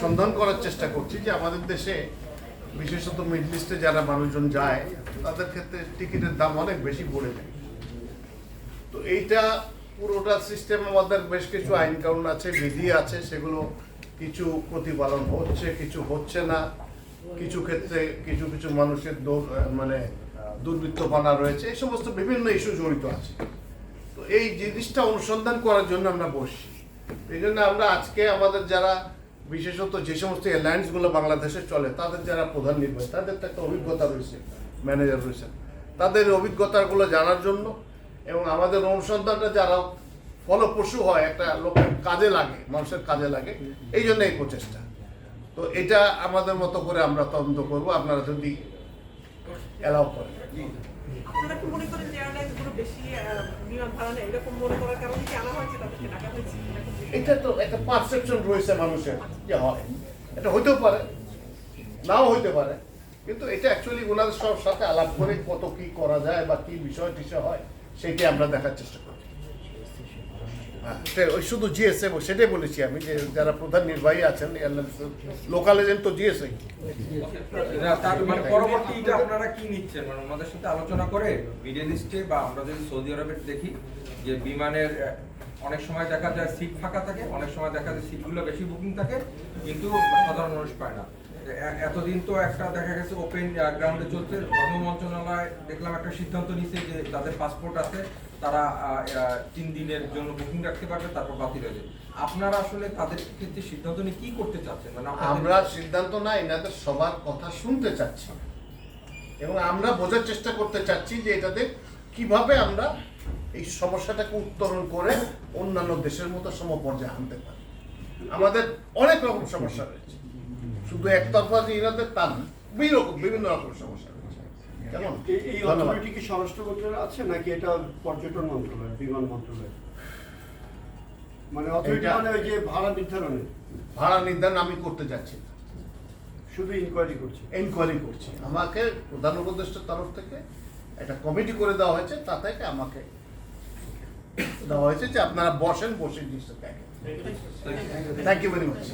সন্ধান করার চেষ্টা করছি যে আমাদের দেশে, বিশেষত মিডল ইস্টে যারা মানুষজন যায়, তাদের ক্ষেত্রে টিকিটের দাম অনেক বেশি পড়ে যায়। তো এইটা পুরোটা সিস্টেম আমাদের বেশ কিছু আইন কানুন আছে, বিধি আছে, সেগুলো কিছু প্রতিপালন হচ্ছে, কিছু হচ্ছে না। কিছু ক্ষেত্রে কিছু কিছু মানুষের মানে দুর্বৃত্তপনা রয়েছে, এই সমস্ত বিভিন্ন ইস্যু জড়িত আছে। তো এই জিনিসটা অনুসন্ধান করার জন্য আমরা বসছি। এই জন্য আমরা আজকে আমাদের যারা বিশেষত যে সমস্ত এয়ারলাইন্সগুলো বাংলাদেশে চলে, তাদের যারা প্রধান নির্বাহী, তাদের তো একটা অভিজ্ঞতা রয়েছে ম্যানেজার রয়েছেন। তাদের অভিজ্ঞতাগুলো জানার জন্য এবং আমাদের অনুসন্ধানটা যারা ফলপ্রসূ হয়, একটা লোকের কাজে লাগে, মানুষের কাজে লাগে, এই জন্য এই প্রচেষ্টা। তো এটা আমাদের মতো করে আমরা তদন্ত করব, আপনারা যদি অ্যালাউ করেন। মনে করেন? এটা তো একটা পারসেপশন রয়েছে মানুষের যে হয়। এটা হইতেও পারে নাও হইতে পারে। কিন্তু এটা অ্যাকচুয়ালি ওনাদের সব সাথে আলাপ করে কত কি করা যায় বা কি বিষয় টিষয় হয় সেইটাই আমরা দেখার চেষ্টা করি। হ্যাঁ, ওই শুধু জিএসএ সেটাই বলেছি আমি যে যারা প্রধান নির্বাহী আছেন লোকাল এজেন্ট তো জিএসএ মানে পরবর্তীটা আপনারা কি নিচ্ছেন? মানে ওনাদের সাথে আলোচনা করে মিডল ইস্টে বা আমরা যদি সৌদি আরবে দেখি যে বিমানের অনেক সময় দেখা যায় সিট ফাঁকা থাকে, অনেক সময় দেখা যায় সিটগুলো বেশি বুকিং থাকে, কিন্তু সাধারণ মানুষ পায় না। এতদিন তো একটা দেখা গেছে ওপেন গ্রাউন্ডে চলছে, ধর্ম মন্ত্রণালয়, দেখলাম একটা সিদ্ধান্ত নিছে যে যাদের পাসপোর্ট আছে, তারা তিন দিনের জন্য বুকিং রাখতে পারবে, তারপর বাতিল হয়ে আপনারা আসলে তাদের ক্ষেত্রে সিদ্ধান্ত নিয়ে কি করতে চাচ্ছেন? মানে আমরা সিদ্ধান্ত না, এনাদের সবার কথা শুনতে চাচ্ছি। এবং আমরা বোঝার চেষ্টা করতে চাচ্ছি যে এটাতে কীভাবে আমরা এই সমস্যাটাকে উত্তরণ করে অন্যান্য দেশের মতো সমপর্যায়ে আনতে পারি। আমাদের অনেক রকম সমস্যা রয়েছে। শুধু একতরফা যে এনাদের তা না বিভিন্ন রকম বিভিন্ন রকম সমস্যা রয়েছে। কেমন? এই- এই অথরিটি কি স্বরাষ্ট্র মন্ত্রণালয় আছে নাকি এটা পর্যটন মন্ত্রণালয় বিমান মন্ত্রণালয়? মানে অথরিটি মানে ওই যে ভাড়া নির্ধারণে। ভাড়া নির্ধারণ আমি করতে যাচ্ছি না। শুধু ইনকোয়ারি করছে। এনকোয়ারি করছি। আমাকে প্রধান উপদেষ্টার তরফ থেকে একটা কমিটি করে দেওয়া হয়েছে তা থেকে আমাকে দেওয়া হয়েছে যে আপনারা বসেন বসে জিনিসটা দেখেন। Thank you very much